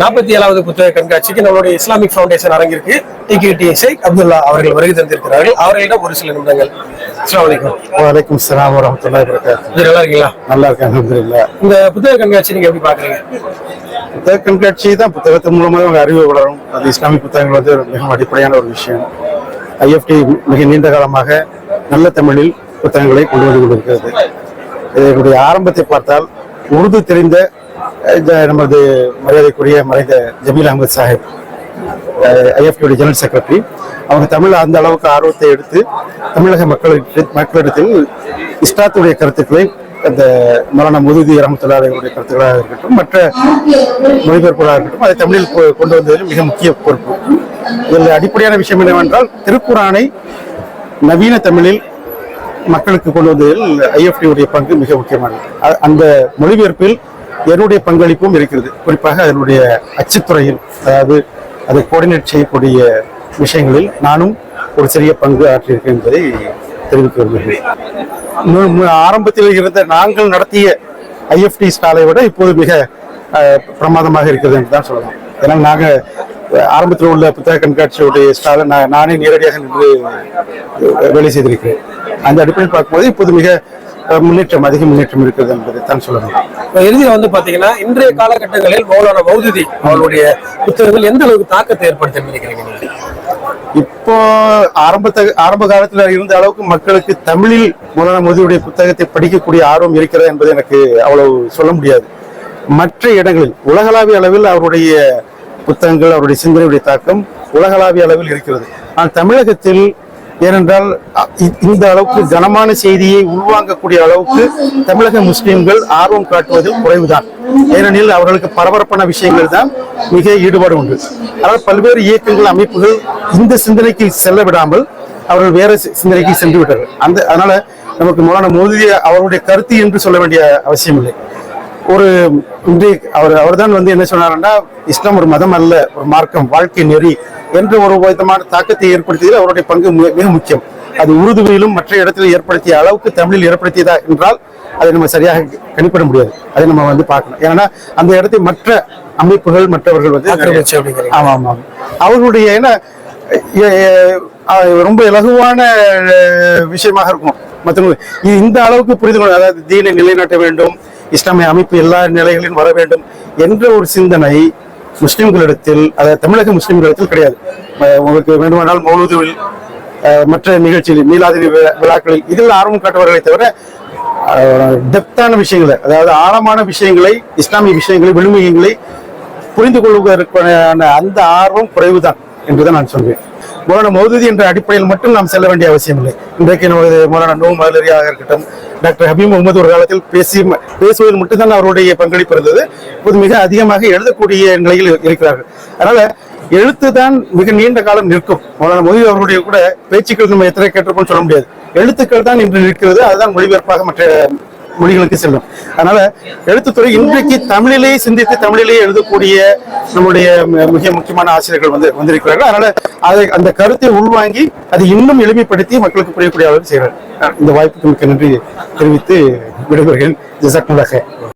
நாற்பத்தி ஏழாவது புத்தக கண்காட்சிக்கு நம்மளுடைய இஸ்லாமிக் ஃபவுண்டேஷன் அரங்கிற்கு டிகேடி ஷேக் அப்துல்லா அவர்கள் வருகை தந்திருக்கிறார்கள். அவர்களிடம் ஒரு சில நிமிடங்கள். அலைக்கும். வலைக்கும் சலாம் வரமத்துல்லாஹி வரகாத்து நல்லா இருக்கீங்களா? நல்லா இருக்கேன் அல்ஹம்துலில்லாஹ் இந்த புத்தக கண்காட்சி நீங்க எப்படி பாக்குறீங்க புத்தக கண்காட்சி தான் புத்தகத்தின் மூலமாக அவங்க அறிவு வளரும். அது இஸ்லாமிக் புத்தகங்கள் வந்து மிகவும் அடிப்படையான ஒரு விஷயம். ஐஎஃப்டி மிக நீண்ட காலமாக நல்ல தமிழில் புத்தகங்களை கொண்டு வந்து கொண்டிருக்கிறது. இதனுடைய ஆரம்பத்தை பார்த்தால் உருது தெரிந்த இந்த நமது மரியாதைக்குரிய மறைந்த ஜமீல் அகமது சாஹிப் ஐஎஃப்டியோட ஜெனரல் செக்ரட்டரி. அவங்க தமிழ் அந்த அளவுக்கு ஆர்வத்தை எடுத்து தமிழக மக்களுக்கு மக்களிடத்தில் இஸ்லாத்துடைய கருத்துக்களை அந்த மரண முதுதி ரஹமத்துல்லாவுடைய கருத்துக்களாக இருக்கட்டும் மற்ற மொழிபெயர்ப்புகளாக இருக்கட்டும் அதை தமிழில் கொ- கொண்டு வந்ததில் மிக முக்கிய பொறுப்பு. இதில் அடிப்படையான விஷயம் என்னவென்றால் திருக்குறானை நவீன தமிழில் மக்களுக்கு கொண்டு வந்ததில் ஐஎஃப்டி உடைய பங்கு மிக முக்கியமானது. அந்த மொழிபெயர்ப்பில் என்னுடைய பங்களிப்பும் இருக்கிறது. குறிப்பாக அதனுடைய அச்சுத்துறையில் அதாவது அதை கோஆர்டினேட் செய்யக்கூடிய விஷயங்களில் நானும் ஒரு சிறிய பங்கு ஆற்றியிருக்கேன் என்பதை தெரிவிக்க விரும்புகிறேன். ஆரம்பத்தில் இருந்த நாங்கள் நடத்திய ஐஎஃப்டி ஸ்டாலை விட இப்போது மிக பிரமாதமாக இருக்கிறது என்று தான் சொல்லலாம். ஏன்னா நாங்கள் ஆரம்பத்தில் உள்ள புத்தக கண்காட்சியுடைய ஸ்டாலை நான் நானே நேரடியாக நின்று வேலை செய்திருக்கிறேன். அந்த அடிப்படையில் பார்க்கும்போது இப்போது மிக முன்னேற்றம் அதிக முன்னேற்றம் இருக்கிறது என்பதை தான் சொல்லணும். இறுதியில் வந்து பாத்தீங்கன்னா இன்றைய காலகட்டங்களில் மௌலானா மௌதுதி அவர்களுடைய புத்தகங்கள் எந்த அளவுக்கு தாக்கத்தை ஏற்படுத்தி நினைக்கிறீங்க? இப்போ ஆரம்பத்த ஆரம்ப காலத்துல இருந்த அளவுக்கு மக்களுக்கு தமிழில் மௌலானா மோதியுடைய புத்தகத்தை படிக்கக்கூடிய ஆர்வம் இருக்கிறது என்பது எனக்கு அவ்வளவு சொல்ல முடியாது. மற்ற இடங்களில் உலகளாவிய அளவில் அவருடைய புத்தகங்கள் அவருடைய சிந்தனையுடைய தாக்கம் உலகளாவிய அளவில் இருக்கிறது. ஆனால் தமிழகத்தில் ஏனென்றால் இந்த அளவுக்கு கனமான செய்தியை உள்வாங்கக்கூடிய அளவுக்கு தமிழக முஸ்லிம்கள் ஆர்வம் காட்டுவதில் குறைவுதான். ஏனெனில் அவர்களுக்கு பரபரப்பான விஷயங்கள் தான் மிக ஈடுபாடு உண்டு. ஆனால் பல்வேறு இயக்கங்கள் அமைப்புகள் இந்த சிந்தனைக்கு செல்ல விடாமல் அவர்கள் வேற சிந்தனைக்கு சென்று விட்டார்கள். அந்த அதனால நமக்கு மௌலான மோதி அவருடைய கருத்து என்று சொல்ல வேண்டிய அவசியம் இல்லை. ஒரு இன்றைய அவர் அவர்தான் வந்து என்ன சொன்னாருன்னா இஸ்லாம் ஒரு மதம் அல்ல ஒரு மார்க்கம் வாழ்க்கை நெறி என்ற ஒரு விதமான தாக்கத்தை ஏற்படுத்தியதில் அவருடைய பங்கு மிக மிக முக்கியம். அது உருதுவையிலும் மற்ற இடத்தில் ஏற்படுத்திய அளவுக்கு தமிழில் ஏற்படுத்தியதா என்றால் அதை நம்ம சரியாக கணிப்பிட முடியாது அதை நம்ம வந்து பார்க்கணும் ஏன்னா அந்த இடத்தை மற்ற அமைப்புகள் மற்றவர்கள் வந்து. ஆமா ஆமா. அவர்களுடைய ஏன்னா ரொம்ப இலகுவான விஷயமாக இருக்கும் மற்றவங்க இந்த அளவுக்கு புரிந்து கொள்ள அதாவது தீனை நிலைநாட்ட வேண்டும் இஸ்லாமிய அமைப்பு எல்லா நிலைகளிலும் வர வேண்டும் என்ற ஒரு சிந்தனை முஸ்லிம்களிடத்தில் அதாவது தமிழக முஸ்லிம்களிடத்தில் கிடையாது உங்களுக்கு வேண்டுமானால் மௌலூதுவில் மற்ற நிகழ்ச்சிகளில் மீலாதிரி விழாக்களில் இதில் ஆர்வம் காட்டுவார்களே தவிர டெப்தான விஷயங்களை அதாவது ஆழமான விஷயங்களை இஸ்லாமிய விஷயங்களை விழுமியங்களை புரிந்து கொள்வதற்கான அந்த ஆர்வம் குறைவுதான் என்றுதான் நான் சொல்வேன். மௌலானா மௌதூதி என்ற அடிப்படையில் மட்டும் நாம் செல்ல வேண்டிய அவசியம் இல்லை இன்றைக்கு நமது மௌலானா நோ மலரியாக இருக்கட்டும் டாக்டர் ஹபீம் முகமது ஒரு காலத்தில் பேசி பேசுவதில் மட்டும்தான் அவருடைய பங்களிப்பு இருந்தது. இப்போது மிக அதிகமாக எழுதக்கூடிய நிலையில் இருக்கிறார்கள். அதனால எழுத்து தான் மிக நீண்ட காலம் நிற்கும். மௌலான மொழி அவர்களுடைய கூட பேச்சுக்கள் நம்ம எத்தனை கேட்டிருப்போம் சொல்ல முடியாது. எழுத்துக்கள் தான் இன்று நிற்கிறது அதுதான் மொழிபெயர்ப்பாக மற்ற மொழிகளுக்கு செல்லும். அதனால எழுத்துத்துறை இன்றைக்கு தமிழிலேயே சிந்தித்து தமிழிலேயே எழுதக்கூடிய நம்முடைய மிக முக்கியமான ஆசிரியர்கள் வந்து வந்திருக்கிறார்கள். அதனால அதை அந்த கருத்தை உள்வாங்கி அதை இன்னும் எளிமைப்படுத்தி மக்களுக்கு புரியக்கூடிய அளவில் செய்கிறார். இந்த வாய்ப்புக்கு மிக்க நன்றி தெரிவித்து விடைபெறுகிறேன். ஜசாக்